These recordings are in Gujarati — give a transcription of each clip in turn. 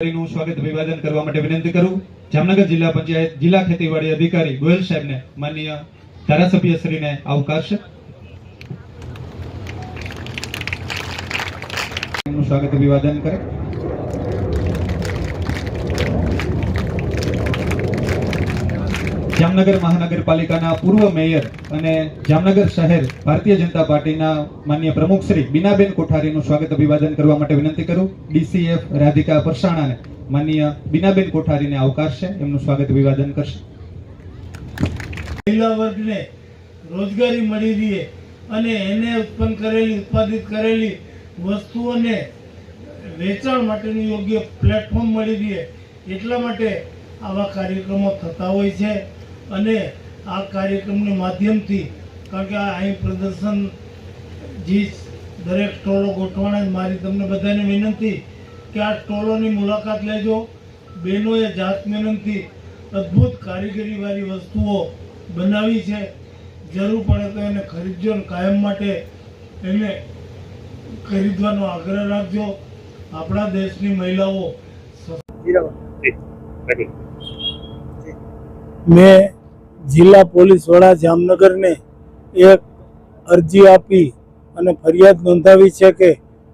નું સ્વાગત અભિવાદન કરવા માટે વિનંતી કરું. જામનગર જિલ્લા પંચાયત જિલ્લા ખેતીવાડી અધિકારી ગોયલ સાહેબને માનનીય ધારાસભ્ય શ્રીને અવકાશ સ્વાગત અભિવાદન કરે. જામનગર મહાનગરપાલિકાના પૂર્વ મેયર અને જામનગર શહેર ભારતીય જનતા પાર્ટીના માન્ય પ્રમુખ શ્રી બીનાબેન કોઠારીનું સ્વાગત અભિવાદન કરવા માટે વિનંતી કરું. ડીસીએફ રાધિકા પરસાણાને માન્ય બીનાબેન કોઠારીને આવકારશે. એમનું સ્વાગત અભિવાદન કરશે. મહિલા વર્ગને રોજગારી મળી રહે અને એને ઉત્પન્ન કરેલી, ઉત્પાદિત કરેલી વસ્તુઓને વેચાણ માટેનું યોગ્ય પ્લેટફોર્મ મળી રહે એટલા માટે આવા કાર્યક્રમો થતા હોય છે. અને આ કાર્યક્રમના માધ્યમથી કારણ કે અહીં પ્રદર્શન જે દરેક સ્ટોલો ગોઠવાના મારી તમને બધાને વિનંતી કે આ સ્ટોલોની મુલાકાત લેજો. બહેનોએ જાત મહેનતથી અદ્ભુત કારીગરીવાળી વસ્તુઓ બનાવી છે. જરૂર પડે તો એને ખરીદજો અને કાયમ માટે એને ખરીદવાનો આગ્રહ રાખજો. આપણા દેશની મહિલાઓ મેં જિલ્લા પોલીસ વડા જામનગરને એક અરજી આપી અને ફરિયાદ નોંધાવી છે કે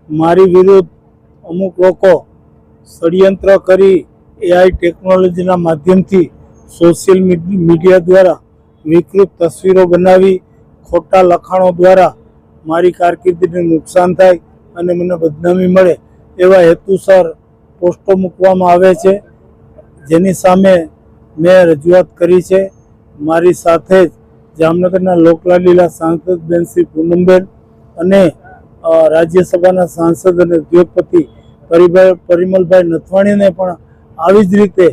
મારી વિરુદ્ધ અમુક લોકો ષડયંત્ર કરી એઆઈ ટેકનોલોજીના માધ્યમથી સોશિયલ મીડિયા દ્વારા વિકૃત તસવીરો બનાવી, ખોટા લખાણો દ્વારા મારી કારકિર્દીને નુકસાન થાય અને મને બદનામી મળે એવા હેતુસર પોસ્ટો મૂકવામાં આવે છે. જેની સામે મેં રજૂઆત કરી છે. મારી સાથે જ જામનગરના લોકલાલીલા સાંસદ બેન શ્રી પૂનમબેન અને રાજ્યસભાના સાંસદ અને ઉદ્યોગપતિ પરિભાઈ પરિમલભાઈ નથવાણીને પણ આવી જ રીતે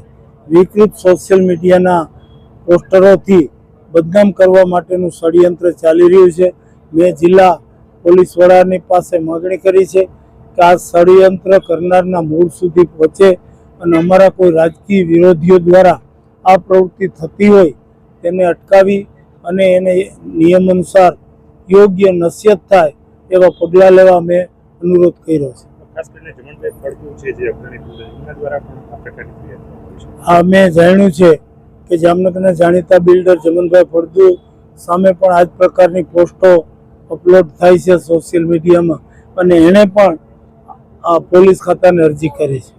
વિકૃત સોશિયલ મીડિયાના પોસ્ટરોથી બદનામ કરવા માટેનું ષડયંત્ર ચાલી રહ્યું છે. મેં જિલ્લા પોલીસ વડાની પાસે માગણી કરી છે કે આ ષડયંત્ર કરનારના મૂળ સુધી પહોંચે અને અમારા કોઈ રાજકીય વિરોધીઓ દ્વારા આ પ્રવૃત્તિ થતી હોય તેને અટકાવી અને એને નિયમ અનુસાર યોગ્ય નસીહત થાય એવા પગલાં લેવા મેં અનુરોધ કર્યો છે. આ મેં જાણ્યું છે કે જામનગરના જાણીતા બિલ્ડર જમનભાઈ ફળદુ સામે પણ આ જ પ્રકારની પોસ્ટો અપલોડ થાય છે સોશિયલ મીડિયામાં અને એણે પણ આ પોલીસ ખાતાને અરજી કરી છે.